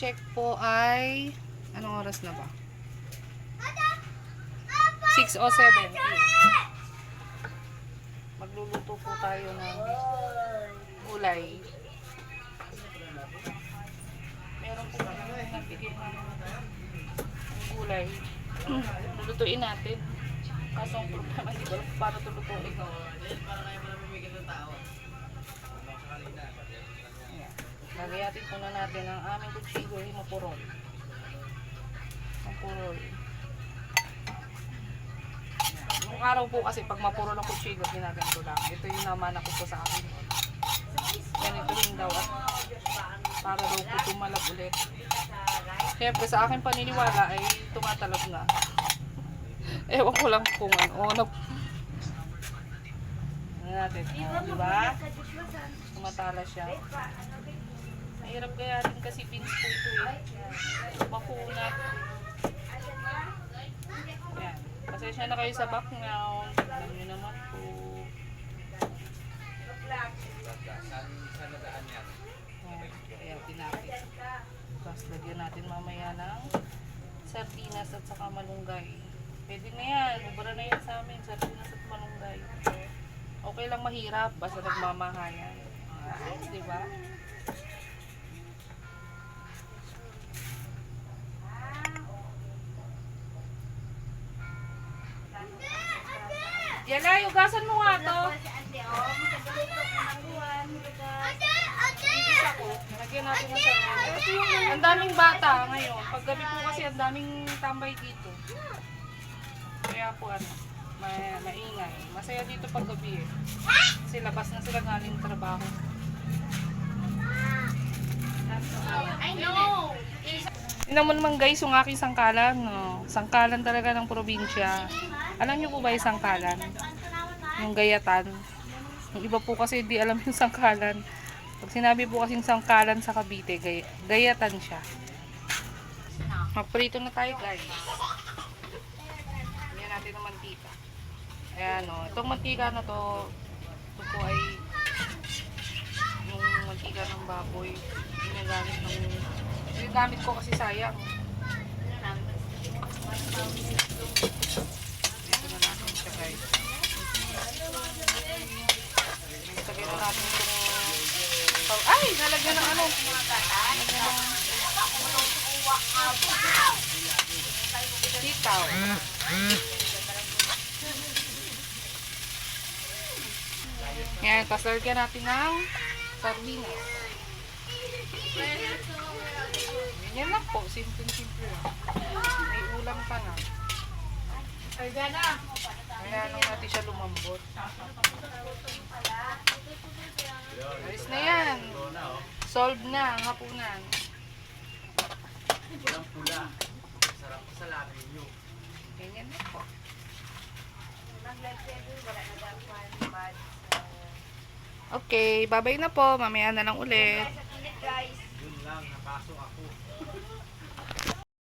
check po ay anong oras na ba? 6.07 p.m. Magluluto po tayo ng gulay. Meron po kami nabigay ng gulay. Lulutuin natin. Kaso ang problema, hindi ko alam paano ito lutuin. Ayan. Natin ang aming kutsigo ay mapurol. Nung araw po kasi pag mapurol ang kutsigo, ginaganto lang. Ito yung naman ako po sa akin. Ganito yung daw at para daw po tumalab ulit. Siyempre sa akin paniniwala ay tumatalab na. Ewan ko lang kung ano. ano. Ano natin? Oh, di ba? Tumatala siya. Mahirap gayatin kasi beans po ito eh. Makunat. Yan. Pasensya na kayo sa background. Alam nyo naman po. Yan. Gayatin natin. Tapos lagyan natin mamaya ng sardinas at saka malunggay. Pwede na yan. Ubara na yan sa amin. Sardinas at malunggay. Okay lang mahirap. Basta nagmamahayan. Ah, di ba? Yala, yugasan mo nga to. Ibig ako, lagyan natin ng sardinas. Ang daming bata ngayon. Paggabi po kasi ang daming tambay dito. Kaya po ano, ma maingay. Masaya dito paggabi eh. Kasi labas na sila galing trabaho. Tingnan mo naman guys yung aking sangkalan. No? Sangkalan talaga ng probinsya. Alam niyo po ba yung sangkalan? Yung gayatan. Yung iba po kasi di alam yung sangkalan. Pag sinabi po kasing sangkalan sa Cavite, gay gayatan siya. Magprito na tayo guys. Lagyan natin ng mantika. Ayan o. Itong mantika na to, ito po ay yung mantika ng baboy. Ginagamit ng ginagamit ko kasi sayang. Lagyan na natin itong ay! Nalagyan ng ano? Ng sitaw. Yan, tapos lagyan natin ng sardinas. Yan lang po, simple-simple lang. May ulam pa na. Kaya lang natin siya lumambot. Ayos na yan. Solve na ang hapunan. Ganyan na po. Okay, babay na po. Mamaya na lang ulit. Thank you.